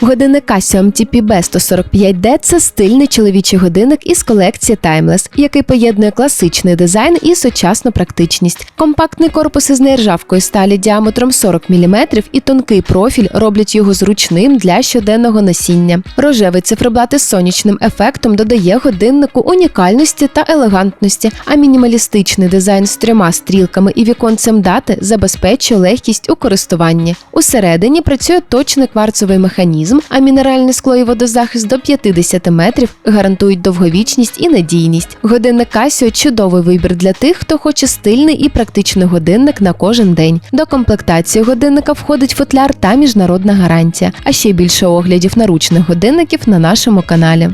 Годинник Casio MTP B145D – це стильний чоловічий годинник із колекції Timeless, який поєднує класичний дизайн і сучасну практичність. Компактний корпус із нержавкої сталі діаметром 40 мм і тонкий профіль роблять його зручним для щоденного носіння. Рожевий циферблат із сонячним ефектом додає годиннику унікальності та елегантності, а мінімалістичний дизайн з трьома стрілками і віконцем дати забезпечує легкість у користуванні. Усередині працює точний кварцовий механізм, а мінеральне скло і водозахист до 50 метрів гарантують довговічність і надійність. Годинник Casio – чудовий вибір для тих, хто хоче стильний і практичний годинник на кожен день. До комплектації годинника входить футляр та міжнародна гарантія, а ще більше оглядів наручних годинників на нашому каналі.